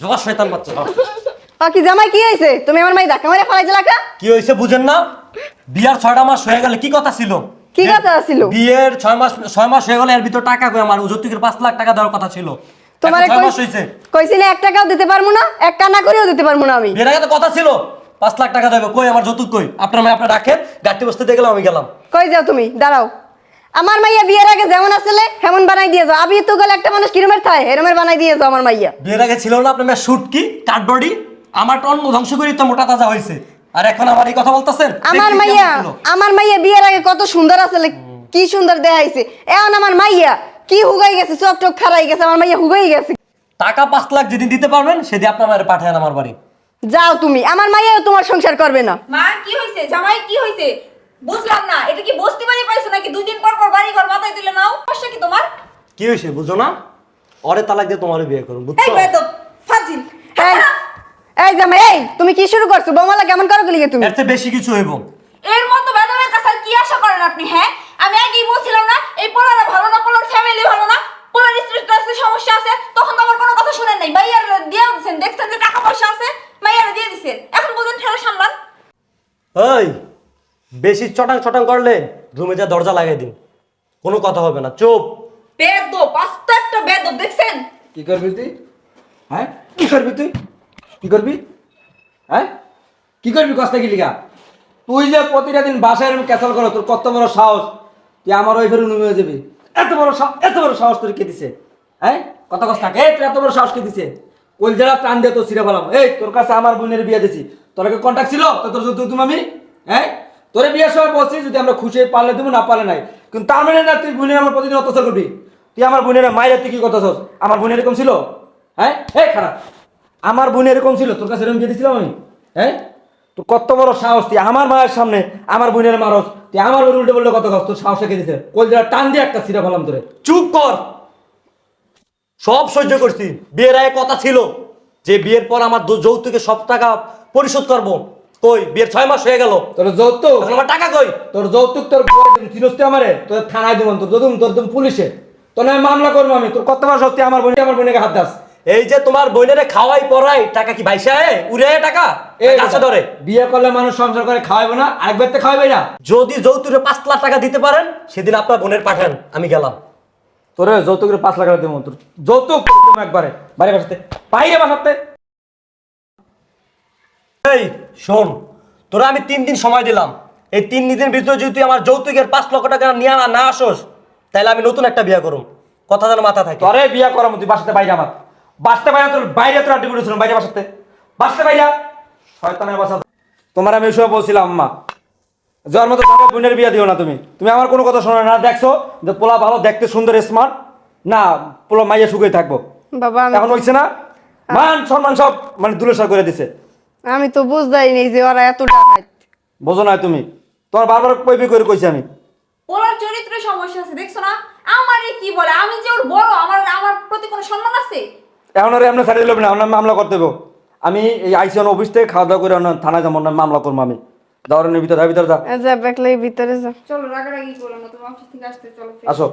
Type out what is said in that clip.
জোয়ার শয়তান বাচ্চা কি জামাই কি হয়েছে? তুমি আমার মাই ধাক্কা মেরে কি হয়েছে বুঝেন না? বিয়ার ছয়টা মাস হয়ে গেলে কি কথা ছিল? কি কথা ছিল? বিয়ের ছয় মাস ছয় মাস হয়ে গেলে এর ভিতর টাকা কই আমার? যৌতুকের পাঁচ লাখ টাকা দেওয়ার কথা ছিল। তোমার কইছি না এক টাকাও দিতে পারব না এক কান্না করেও দিতে পারব না আমি। বিয়ের আগে তো কথা ছিল পাঁচ লাখ টাকা দেবে। কই আমার যৌতুক কই? আপনার মেয়ে আপনার রাখেন গাড়ি বসতে দিয়ে গেলাম আমি গেলাম। কই যাও তুমি? দাঁড়াও। আমার মাইয়া বিয়ের আগে যেমন আসলে হেমন বানাই দিয়ে যাও। আমি তো গেলে একটা মানুষ কিরমের থায়? হেরমের বানাই দিয়ে যাও আমার মাইয়া। বিয়ের আগে ছিল না আপনার মেয়ে শুটকি কাঠবডি আমার টন ধ্বংস করি তো মোটা তাজা হয়েছে। আর এখন আমার এই কথা বলতেছেন? আমার মাইয়া আমার মাইয়া বিয়ের আগে কত সুন্দর আসলে কি সুন্দর দেখাইছে। এখন আমার মাইয়া কি হুগাই গেছে চোখ টোক খারাই গেছে আমার মাইয়া হুগাই গেছে। টাকা পাঁচ লাখ যেদিন দিতে পারবেন সেদিন আপনার মায়ের পাঠান আমার বাড়ি। যাও তুমি। আমার মাইয়াও তোমার সংসার করবে না। মা কি হয়েছে জামাই কি হয়েছে বুঝলাম না এটা কি বস্তি বাড়ি পাইছো নাকি দুই দিন পর পর বাড়ি ঘর মাথায় তুলে নাও? সমস্যা কি তোমার? কি হয়েছে বুঝো না? অরে তালাক দিয়ে তোমার বিয়ে করুন এই বুঝছ বেদব ফাজিল। এই এই জামাই এই তুমি কি শুরু করছ? বৌমালা কেমন করো গলিয়ে তুমি। এর চেয়ে বেশি কিছু হইব। এর মতো বেদবের কাছে কি আশা করেন আপনি হ্যাঁ? আমি আগেই বলছিলাম না এই পোলারা ভালো না পোলার ফ্যামিলি ভালো না। পোলার স্ত্রীর সমস্যা আছে তখন তো আমার কোনো কথা শুনেন নাই। ভাইয়ার দিয়ে দিচ্ছেন দেখছেন যে টাকা পয়সা আছে মাইয়ারা দিয়ে দিচ্ছেন এখন বুঝেন ঠেলা সামলান। ওই বেশি চটাং চটাং করলে রুমে যা দরজা লাগাই দিন। কোনো কথা হবে না চুপ। বেদব আস্ত একটা বেদব দেখছেন? কি করবি তুই? হ্যাঁ? কি করবি তুই? কি করবি? হ্যাঁ? কি করবি কষ্ট কি লিগা? তুই যে প্রতিটা দিন বাসায় এরকম ক্যাসাল করো তোর কত বড় সাহস? তুই আমার ওই রুমে হয়ে যাবি। এত বড় সাহস এত বড় সাহস তোর কে দিছে? হ্যাঁ? কত কষ্ট থাকে? এই তোর এত বড় সাহস কে দিছে? ওই যারা প্রাণ দিয়ে তোর ছিঁড়ে ফেলাম এই তোর কাছে আমার বোনের বিয়ে দিছি। তোর কি কন্ট্যাক্ট ছিল? তো তোর তুমি আমি? হ্যাঁ? তোরে বিয়ের সময় বলছি, যদি আমরা খুশি পারলে দেবো, না পারলে নাই। কিন্তু তার মানে না, তুই বোনের আমার প্রতিদিন অত্যাচার করবি। তুই আমার বোনের মায়ের তুই কি কথা শোস আমার বোন এরকম ছিল? হ্যাঁ? এই খারাপ। আমার বোন এরকম ছিল, তোর কাছে এরকম দিয়েছিলাম আমি? হ্যাঁ? তোর কত বড় সাহস, তুই আমার মায়ের সামনে আমার বোনের মারস, তুই আমার বোন উল্টে বললে কত কষ্ট সাহস রেখে দিতে কোল যারা টান দিয়ে একটা ছিঁড়ে ফেলাম তোরে। চুপ কর। সব সহ্য করছি। বিয়ের আগে কথা ছিল যে, বিয়ের পর আমার যৌতুকে সব টাকা পরিশোধ করব। কই বিয়ের ছয় মাস হয়ে গেল। তোর যৌতুক? আমার টাকা কই? তোর যৌতুক তোর আমারে তোর থানায় দিব তোর তোর তুমি পুলিশে। তোর মামলা করব আমি তোর কত সত্যি আমার বোনে আমার বোনকে হাত দাস। এই যে তোমার বোনেরে খাওয়াই পড়াই টাকা কি ভাইসা উড়ে টাকা? কাছে ধরে। বিয়ে করলে মানুষ সংসার করে খাওয়াইবো না আরেকবার তো খাওয়াবে না। যদি যৌতুকে পাঁচ লাখ টাকা দিতে পারেন সেদিন আপনার বোনের পাঠান আমি গেলাম। তোর যৌতুকের পাঁচ লাখ টাকা দেবো তোর যৌতুক একবারে বাইরে বাসাতে। বাইরে বাসাতে। এই শোন তোরা আমি তিন দিন সময় দিলাম। এই তিন দিনের ভিতরে যদি তুই আমার যৌতুকের পাঁচ লক্ষ টাকা নিয়ে না না আসোস তাহলে আমি নতুন একটা বিয়ে করুম। কথা যেন মাথা থাকে। তোরে বিয়ে করাম তুই বাসাতে বাইরে আমার বাসতে বাইরে তোর বাইরে তোর আড্ডি করেছিলাম বাইরে বাসাতে। বাসতে বাইরে শয়তানের বাসা। তোমার আমি এসব বলছিলাম আম্মা যার মতো জামাই বোনের বিয়ে দিও না তুমি। তুমি আমার কোনো কথা শোনো না দেখছ? যে পোলা ভালো দেখতে সুন্দর স্মার্ট না পোলা মাইয়া শুকিয়ে থাকব। বাবা এখন হইছে না? মান সম্মান সব মানে দুলেশা করে দিছে। আমি তো বুঝদাই নেই যে ওরা এত ডাকাত বোঝো না তুমি। তোমার বারবার কইবি করে কইছি আমি। ওনার চরিত্রে সমস্যা আছে দেখছ না? আমারই কি বলে? আমি যে ওর বড় আমার আমার প্রতি কোনো সম্মান আছে? এখন আর এমনি ছাড়িয়ে দিল না আপনার মামলা করতে হবে আমি এই আইসিএন অফিস থেকে খাওয়া দাওয়া করে অন্য থানায় যাব না মামলা করব আমি। দাওয়ারের ভিতরে ভিতরে যা। যা বেকলাই ভিতরে যা। চলো রাগারাগি করো না তুমি অফিস থেকে আসতে চলো আসো।